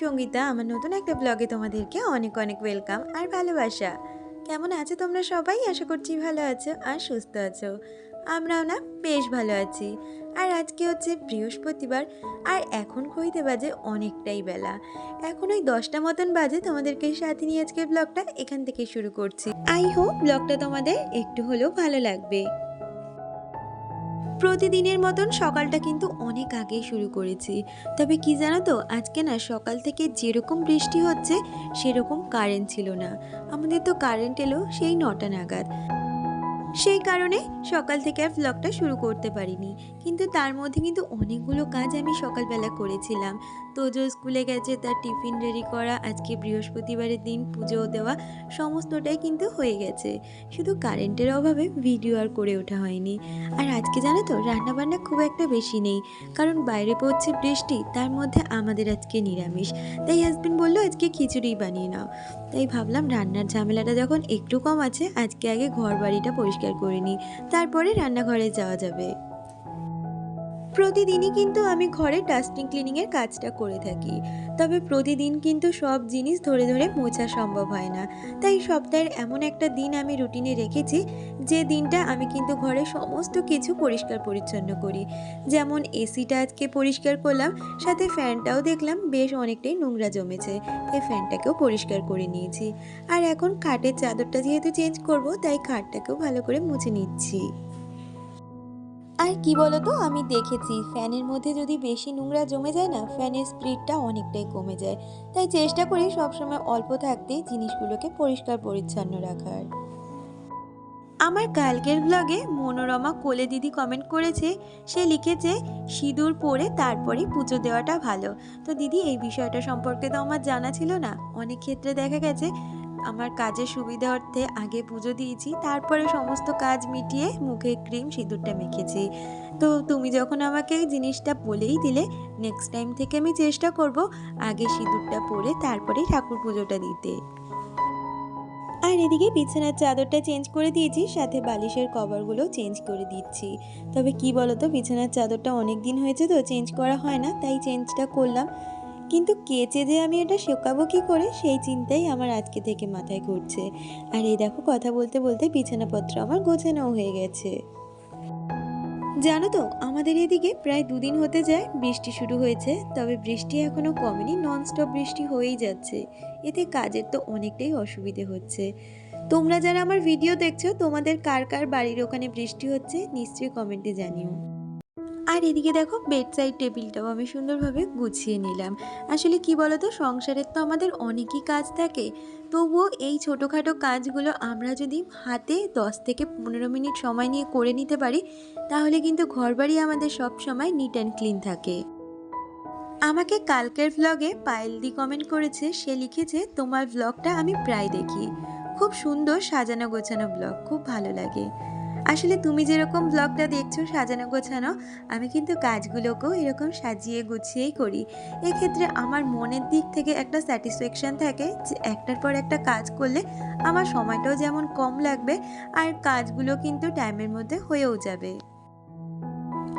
সঙ্গীতা, আমার নতুন একটা ব্লগে তোমাদেরকে অনেক অনেক ওয়েলকাম আর ভালোবাসা। কেমন আছো তোমরা সবাই? আশা করছি ভালো আছো আর সুস্থ আছো। আমরাও না বেশ ভালো আছি। আর আজকে হচ্ছে বৃহস্পতিবার আর এখন ঘড়িতে বাজে অনেকটাই বেলা। এখন ওই দশটা মতন বাজে তোমাদেরকে সাথে নিয়ে আজকে ব্লগটা এখান থেকে শুরু করছি। আই হোপ ব্লগটা তোমাদের একটু হলেও ভালো লাগবে। প্রতিদিনের মতন সকালটা কিন্তু অনেক আগেই শুরু করেছি। তবে কি জানো তো, আজকে না সকাল থেকে যেরকম বৃষ্টি হচ্ছে, সেরকম কারেন্ট ছিল না। আমাদের তো কারেন্ট এলো সেই নটা নাগাদ। সেই কারণে সকাল থেকে আর ব্লগটা শুরু করতে পারিনি। কিন্তু তার মধ্যে কিন্তু অনেকগুলো কাজ আমি সকালবেলা করেছিলাম। তোজো স্কুলে গেছে, তার টিফিন রেডি করা, আজকে বৃহস্পতিবারের দিন পুজো দেওয়া, সমস্তটাই কিন্তু হয়ে গেছে। শুধু কারেন্টের অভাবে ভিডিও আর করে ওঠা হয়নি। আর আজকে জানো তো, রান্নাবান্না খুব একটা বেশি নেই। কারণ বাইরে পড়ছে বৃষ্টি, তার মধ্যে আমাদের আজকে নিরামিষ। তাই হাজবেন্ড বলল, আজকে খিচুড়ি বানিয়ে নাও। তাই ভাবলাম রান্নার ঝামেলাটা যখন একটু কম আছে, আজকে আগে ঘর বাড়িটা পরিষ্কার করে নিই। তারপরে রান্নাঘরে যাওয়া যাবে। প্রতিদিনই কিন্তু আমি ঘরে ডাস্টিং ক্লিনিংয়ের কাজটা করে থাকি। তবে প্রতিদিন কিন্তু সব জিনিস ধরে ধরে মোছা সম্ভব হয় না। তাই সপ্তাহের এমন একটা দিন আমি রুটিনে রেখেছি, যে দিনটা আমি কিন্তু ঘরে সমস্ত কিছু পরিষ্কার পরিচ্ছন্ন করি। যেমন এসিটা আজকে পরিষ্কার করলাম, সাথে ফ্যানটাও দেখলাম বেশ অনেকটাই নোংরা জমেছে, তাই ফ্যানটাকেও পরিষ্কার করে নিয়েছি। আর এখন খাটের চাদরটা যেহেতু চেঞ্জ করব, তাই খাটটাকেও ভালো করে মুছে নিচ্ছি। আর কি বলতো, আমি দেখেছি, ফ্যানের মধ্যে যদি বেশি নোংরা জমে যায় না, ফ্যানের স্পিডটা অনেকটাই কমে যায়। তাই চেষ্টা করি সবসময় অল্প থাকতে জিনিসগুলোকে পরিষ্কার পরিচ্ছন্ন রাখার। আমার কালকের ব্লগে মনোরমা কোলে দিদি কমেন্ট করেছে, সে লিখেছে, সিঁদুর পরে তারপরে পুজো দেওয়াটা ভালো। তো দিদি, এই বিষয়টা সম্পর্কে তো আমার জানা ছিল না। অনেক ক্ষেত্রে দেখা গেছে আমার কাজের সুবিধার্থে আগে পুজো দিয়েছি, তারপরে সমস্ত কাজ মিটিয়ে মুখে ক্রিম সিঁদুরটা মেখেছি। তো তুমি যখন আমাকে এই জিনিসটা বলেই দিলে নেক্সট টাইম থেকে আমি চেষ্টা করব আগে সিঁদুরটা পরে তারপরেই ঠাকুর পুজোটা দিতে। আর এদিকে বিছানার চাদরটা চেঞ্জ করে দিয়েছি, সাথে বালিশের কভারগুলো চেঞ্জ করে দিচ্ছি। তবে কি বলতো, বিছানার চাদরটা অনেক দিন হয়েছে তো চেঞ্জ করা হয় না, তাই চেঞ্জটা করলাম। কিন্তু কেচে যে আমি এটা শেখাবো কি করে? সেই চিন্তাই আমার আজকে থেকে মাথায় ঘুরছে। আর এই দেখো, কথা বলতে বলতে বিছানাপত্র আমার গোছানো হয়ে গেছে। জানো তো, আমাদের এদিকে প্রায় দুদিন হতে যায় বৃষ্টি শুরু হয়েছে, তবে বৃষ্টি এখনও কমেনি ননস্টপ বৃষ্টি হয়েই যাচ্ছে। এতে কাজের তো অনেকটাই অসুবিধে হচ্ছে। তোমরা যারা আমার ভিডিও দেখছ, তোমাদের কার কার বাড়ির ওখানে বৃষ্টি হচ্ছে, নিশ্চয়ই কমেন্টে জানিও। আর এদিকে দেখো বেড সাইড টেবিলটাও আমি সুন্দরভাবে গুছিয়ে নিলাম। আসলে কি বলতো, সংসারের তো আমাদের অনেকই কাজ থাকে। তবুও এই ছোটোখাটো কাজগুলো আমরা যদি হাতে দশ থেকে পনেরো মিনিট সময় নিয়ে করে নিতে পারি, তাহলে কিন্তু ঘরবাড়ি আমাদের সব সময় নিট অ্যান্ড ক্লিন থাকে। আমাকে কালকের ভ্লগে পায়েলদি কমেন্ট করেছে, সে লিখেছে, তোমার ভ্লগটা আমি প্রায় দেখি। খুব সুন্দর সাজানো গোছানো ব্লগ খুব ভালো লাগে। আসলে তুমি যেরকম ব্লগটা দেখছ সাজানো গোছানো, আমি কিন্তু কাজগুলোকেও এরকম সাজিয়ে গুছিয়েই করি। এক্ষেত্রে আমার মনের দিক থেকে একটা স্যাটিসফ্যাকশান থাকে যে একটার পর একটা কাজ করলে আমার সময়টাও যেমন কম লাগবে, আর কাজগুলো কিন্তু টাইমের মধ্যে হয়েও যাবে।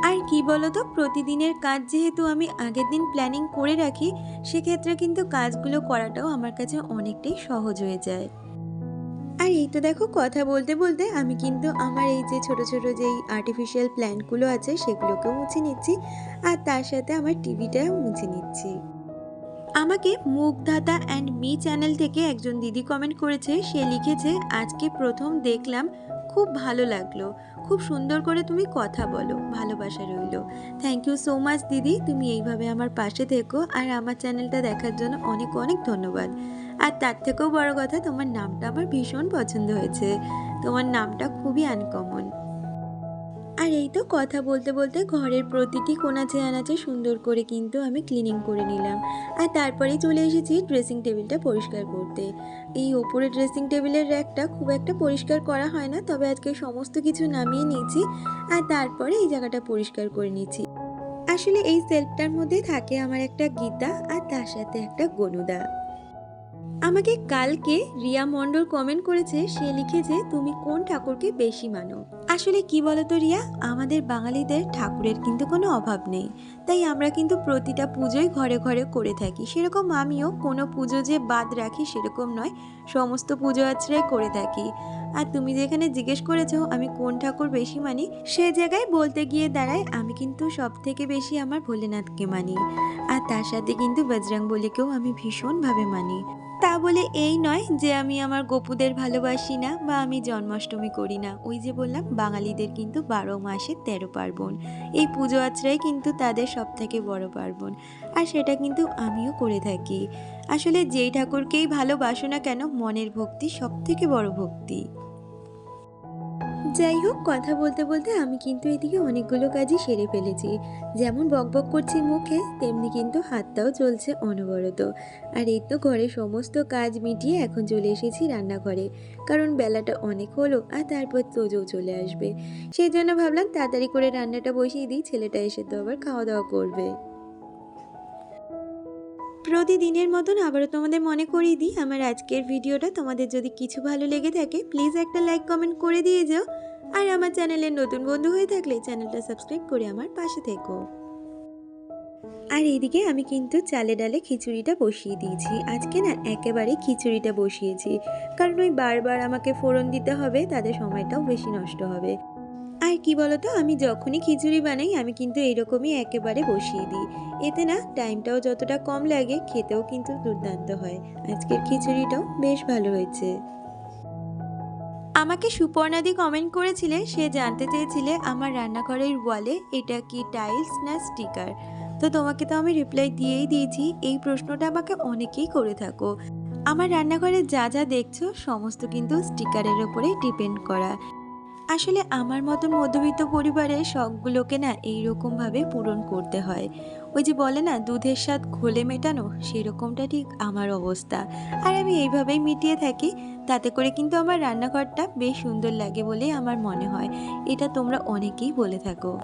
আর কি বলতো, প্রতিদিনের কাজ যেহেতু আমি আগের দিন প্ল্যানিং করে রাখি, সেক্ষেত্রে কিন্তু কাজগুলো করাটাও আমার কাছে অনেকটাই সহজ হয়ে যায়। আর এই তো দেখো কথা বলতে বলতে আমি কিন্তু আমার এই যে ছোট ছোট যেই আর্টিফিশিয়াল প্ল্যান্টগুলো আছে সেগুলোকেও মুছে নিচ্ছি আর তার সাথে আমার টিভিটাও মুছে নিচ্ছি। আমাকে মুখধাতা অ্যান্ড মি চ্যানেল থেকে একজন দিদি কমেন্ট করেছে, সে লিখেছে, আজকে প্রথম দেখলাম, খুব ভালো লাগল। খুব সুন্দর করে তুমি কথা বলো, ভালোবাসা রইল। থ্যাংক ইউ সো মাচ দিদি, তুমি এইভাবে আমার পাশে থেকো আর আমার চ্যানেলটা দেখার জন্য অনেক অনেক ধন্যবাদ। আর তার থেকেও বড় কথা, তোমার নামটা আমার ভীষণ পছন্দ হয়েছে। তোমার নামটা খুবই আনকমন আর এই তো কথা বলতে বলতে ঘরের প্রতিটি কোনাচে আনাচে সুন্দর করে কিন্তু আমি ক্লিনিং করে নিলাম। আর তারপরেই চলে এসেছি ড্রেসিং টেবিলটা পরিষ্কার করতে। এই ওপরে ড্রেসিং টেবিলের র্যাকটা খুব একটা পরিষ্কার করা হয় না, তবে আজকে সমস্ত কিছু নামিয়ে নিয়েছি আর তারপরে এই জায়গাটা পরিষ্কার করে নিয়েছি। আসলে এই সেলফটার মধ্যে থাকে আমার একটা গীতা আর তার সাথে একটা গনুদা। আমাকে কালকে রিয়া মণ্ডল কমেন্ট করেছে, সে লিখেছে তুমি কোন ঠাকুরকে বেশি মানো? আসলে কি বলতো রিয়া, আমাদের বাঙালিদের ঠাকুরের কিন্তু কোনো অভাব নেই। তাই আমরা কিন্তু প্রতিটা পুজোই ঘরে ঘরে করে থাকি। সেরকম আমিও কোনো পুজো যে বাদ রাখি সেরকম নয়, সমস্ত পুজো আশ্রয় করে থাকি। আর তুমি যেখানে জিজ্ঞেস করেছ, আমি কোন ঠাকুর বেশি মানি? সে জায়গায় বলতে গিয়ে দাঁড়ায়, আমি কিন্তু সব থেকে বেশি আমার ভোলেনাথকে মানি। আর তার সাথে কিন্তু বজরং বলিকেও আমি ভীষণভাবে মানি। তা বলে এই নয় যে আমি আমার গপুদের ভালোবাসি না বা আমি জন্মাষ্টমী করি না। ওই যে বললাম, বাঙালিদের কিন্তু বারো মাসে তেরো পার্বণ। এই পুজো আচরাই কিন্তু তাদের সব থেকে বড় পার্বণ। আর সেটা কিন্তু আমিও করে থাকি। আসলে যেই ঠাকুরকেই ভালোবাসো না কেন, মনের ভক্তি সব থেকে বড় ভক্তি। যাই হোক, কথা বলতে বলতে আমি কিন্তু এদিকে অনেকগুলো কাজই সেরে ফেলেছি। যেমন বকবক করছি মুখে, তেমনি কিন্তু হাতটাও চলছে অনবরত। আর এই তো ঘরে সমস্ত কাজ মিটিয়ে এখন চলে এসেছি রান্নাঘরে। কারণ বেলাটা অনেক হলো আর তারপর তোজও চলে আসবে। সেই জন্য ভাবলাম তাড়াতাড়ি করে রান্নাটা বসিয়ে দিই, ছেলেটা এসে তো আবার খাওয়া দাওয়া করবে। প্রতিদিনের মতন আবারও তোমাদের মনে করিয়ে দিই, আমার আজকের ভিডিওটা তোমাদের যদি কিছু ভালো লেগে থাকে প্লিজ একটা লাইক কমেন্ট করে দিয়ে যাও। আর আমার চ্যানেলের নতুন বন্ধু হয়ে থাকলে চ্যানেলটা সাবস্ক্রাইব করে আমার পাশে থেকো। আর এইদিকে আমি কিন্তু চালে ডালে খিচুড়িটা বসিয়ে দিয়েছি। আজকে না একেবারে খিচুড়িটা বসিয়েছি। কারণ ওই বারবার আমাকে ফোড়ন দিতে হবে তাদের সময়টাও বেশি নষ্ট হবে। কি বলতো, আমি যখনই খিচুড়ি বানাই, আমি কিন্তু এইরকমই একেবারে বসিয়ে দিই। এতে না টাইমটাও যতটা কম লাগে, খেতেও কিন্তু দুর্দান্ত হয়। আজকের খিচুড়িটাও বেশ ভালো হয়েছে। আমাকে সুপর্ণাদি কমেন্ট করেছিলে, সে জানতে চেয়েছিলে আমার রান্নাঘরের ওয়ালে এটা কি টাইলস না স্টিকার তো তোমাকে তো আমি রিপ্লাই দিয়েই দিয়েছি, এই প্রশ্নটা আমাকে অনেকেই করে থাকো। আমার রান্নাঘরে যা যা দেখছ, সমস্ত কিন্তু স্টিকারের ওপরেই ডিপেন্ড করা। আসলে আমার মতন মধ্যবিত্ত পরিবারের শখগুলোকে না এইরকমভাবে পূরণ করতে হয়। ওই যে বলে না, দুধের স্বাদ খোলে মেটানো, সেরকমটা ঠিক আমার অবস্থা। আর আমি এইভাবেই মিটিয়ে থাকি, তাতে করে কিন্তু আমার রান্নাঘরটা বেশ সুন্দর লাগে বলেই আমার মনে হয়। এটা তোমরা অনেকেই বলে থাকো।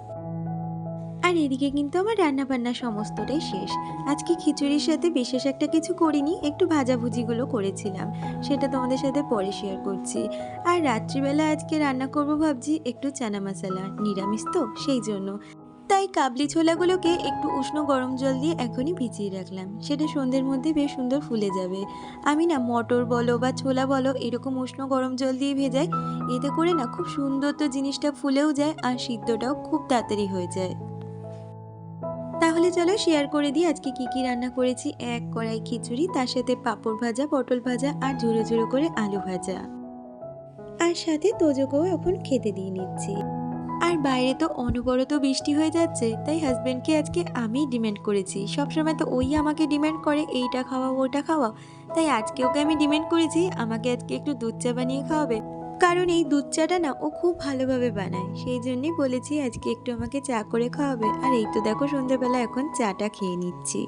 আর এদিকে কিন্তু আমার রান্না বান্না সমস্তটাই শেষ। আজকে খিচুড়ির সাথে বিশেষ একটা কিছু করিনি, একটু ভাজাভুজিগুলো করেছিলাম। সেটা তোমাদের সাথে পরে শেয়ার করছি। আর রাত্রিবেলা আজকে রান্না করব ভাবছি একটু চানা মশলা, নিরামিষ তো, সেই জন্য। তাই কাবলি ছোলাগুলোকে একটু উষ্ণ গরম জল দিয়ে এখনই ভিজিয়ে রাখলাম। সেটা সন্ধ্যের মধ্যে বেশ সুন্দর ফুলে যাবে। আমি না মটর বলো বা ছোলা বলো এরকম উষ্ণ গরম জল দিয়ে ভেজাই, এতে করে না খুব সুন্দর তো জিনিসটা ফুলেও যায় আর সিদ্ধটাও খুব তাড়াতাড়ি হয়ে যায়। তাহলে চলো শেয়ার করে দিই আজকে কি কি রান্না করেছি। এক কড়াই খিচুড়ি, তার সাথে পাঁপড় ভাজা, পটল ভাজা আর ঝুড়ো ঝুড়ো করে আলু ভাজা। আর সাথে তোজোকেও এখন খেতে দিয়ে নিচ্ছি। আর বাইরে তো অনবরত বৃষ্টি হয়ে যাচ্ছে, তাই হাজব্যান্ডকে আজকে আমি ডিমান্ড করেছি। সবসময় তো ওই আমাকে ডিমান্ড করে, এইটা খাওয়াও, ওটা খাওয়াও। তাই আজকে ওকে আমি ডিমান্ড করেছি, আমাকে আজকে একটু দুধ চা বানিয়ে খাওয়াবে। কারণ এই দুধ চাটা না ও খুব ভালোভাবে বানায়। সেই জন্যই বলেছি আজকে একটু আমাকে চা করে খাওয়াবে। আর এই তো দেখো সন্ধ্যেবেলা এখন চাটা খেয়ে নিচ্ছি।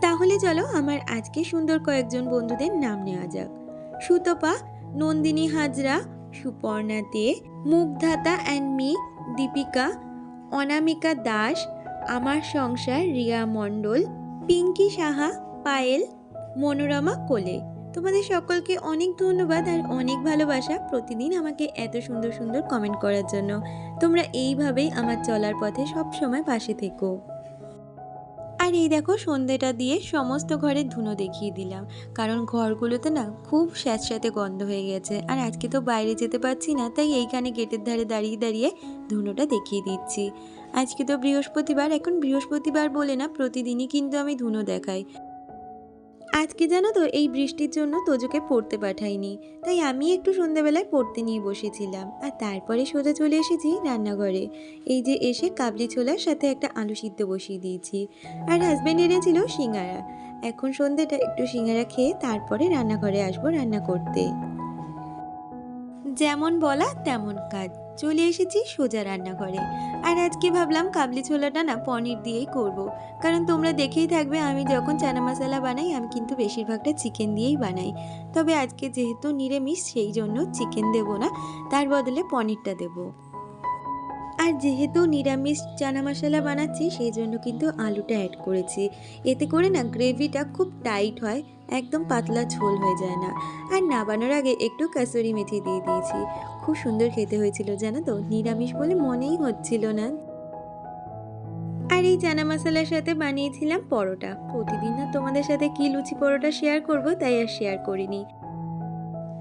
তাহলে চলো আমার আজকে সুন্দর কয়েকজন বন্ধুদের নাম নেওয়া যাক। সুতপা, নন্দিনী হাজরা, সুপর্ণা দে, মুগ্ধাতা অ্যান্ড মি দীপিকা, অনামিকা দাস, আমার সংসার, রিয়া মণ্ডল, পিঙ্কি সাহা, পায়েল, মনোরমা কোলে। তোমাদের সকলকে অনেক ধন্যবাদ আর অনেক ভালোবাসা প্রতিদিন আমাকে এত সুন্দর সুন্দর কমেন্ট করার জন্য। তোমরা এইভাবেই আমার চলার পথে সব সময় পাশে থেকো। আর এই দেখো, সন্ধেটা দিয়ে সমস্ত ঘরে ধুনো দেখিয়ে দিলাম। কারণ ঘরগুলোতে না খুব স্যাঁতস্যাঁতে গন্ধ হয়ে গেছে। আর আজকে তো বাইরে যেতে পারছি না, তাই এইখানে গেটের ধারে দাঁড়িয়ে দাঁড়িয়ে ধুনোটা দেখিয়ে দিচ্ছি। আজকে তো বৃহস্পতিবার, এখন বৃহস্পতিবার বলে না, প্রতিদিনই কিন্তু আমি ধুনো দেখাই। আজকে জানো তো, এই বৃষ্টির জন্য তোজোকে পড়তে পাঠাইনি। তাই আমি একটু সন্ধ্যাবেলায় পড়তে নিয়ে বসেছিলাম। আর তারপরে সোজা চলে এসেছি রান্নাঘরে। এই যে এসে কাবলি ছোলার সাথে একটা আলু সিদ্ধ বসিয়ে দিয়েছি। আর হাজব্যান্ড এনেছিল সিঙ্গারা। এখন সন্ধ্যেটা একটু সিঙ্গারা খেয়ে তারপরে রান্নাঘরে আসব রান্না করতে। যেমন বলা তেমন কাজ। চলে এসেছি সোজা রান্নাঘরে। আর আজকে ভাবলাম কাবলি ছোলাটা না পনির দিয়েই করব। কারণ তোমরা দেখেই থাকবে আমি যখন চানা মশলা বানাই, আমি কিন্তু বেশিরভাগটা চিকেন দিয়েই বানাই। তবে আজকে যেহেতু নিরামিষ সেই জন্য চিকেন দেব না, তার বদলে পনিরটা দেব। আর যেহেতু নিরামিষ চানা মশলা বানাচ্ছি সেই জন্য কিন্তু আলুটা অ্যাড করেছি। এতে করে না গ্রেভিটা খুব টাইট হয়, একদম পাতলা ঝোল হয়ে যায় না। আর নাবানোর আগে একটু কাসুরি মেথি দিয়ে দিয়েছি। খুব সুন্দর খেতে হয়েছিল, জানো তো? নিরামিষ বলে মনেই হচ্ছিল না। আর এই চানা মশলার সাথে বানিয়েছিলাম পরোটা। প্রতিদিন না তোমাদের সাথে কি লুচি পরোটা শেয়ার করব, তাই আর শেয়ার করিনি।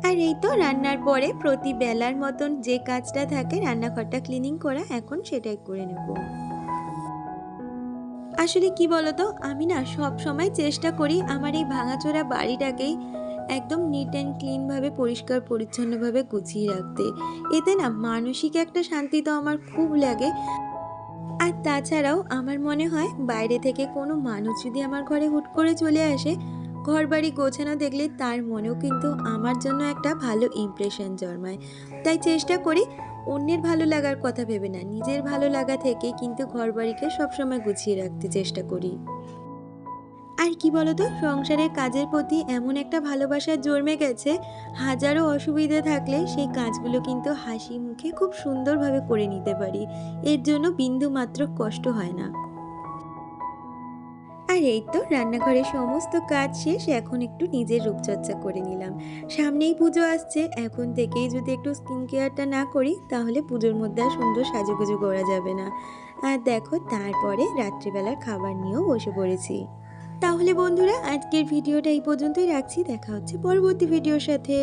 আর এই তো রান্নার পরে প্রতি বেলার মতন যে কাজটা থাকে, রান্নাঘরটা ক্লিনিং করা, এখন সেটাই করে নেব। আসলে কি বলতো, আমি না সব সময় চেষ্টা করি আমার এই ভাঙাচোরা বাড়িটাকেই একদম নিট অ্যান্ড ক্লিনভাবে পরিষ্কার, পরিচ্ছন্নভাবে গুছিয়ে রাখতে। এতে না মানসিক একটা শান্তি তো আমার খুব লাগে। আর তাছাড়াও আমার মনে হয় বাইরে থেকে কোনো মানুষ যদি আমার ঘরে হুট করে চলে আসে ঘর বাড়ি গোছানো দেখলে তার মনেও কিন্তু আমার জন্য একটা ভালো ইমপ্রেশন জন্মায়। তাই চেষ্টা করি অন্যের ভালো লাগার কথা ভেবে না, নিজের ভালো লাগা থেকে কিন্তু ঘর বাড়িকে সবসময় গুছিয়ে রাখতে চেষ্টা করি। আর কি বলতো, সংসারের কাজের প্রতি এমন একটা ভালোবাসা জন্মে গেছে, হাজারো অসুবিধা থাকলে সেই কাজগুলো কিন্তু হাসি মুখে খুব সুন্দরভাবে করে নিতে পারি। এর জন্য বিন্দু মাত্র কষ্ট হয় না। আর এই তো রান্নাঘরের সমস্ত কাজ শেষ, এখন একটু নিজের রূপচর্চা করে নিলাম। সামনেই পুজো আসছে, এখন থেকেই যদি একটু স্কিন কেয়ারটা না করি, তাহলে পুজোর মধ্যে আর সুন্দর সাজুগুজু করা যাবে না। আর দেখো, তারপরে রাত্রিবেলার খাবার নিয়েও বসে পড়েছি। তাহলে বন্ধুরা, আজকের ভিডিওটা এই পর্যন্তই রাখছি, দেখা হচ্ছে পরবর্তী ভিডিওর সাথে।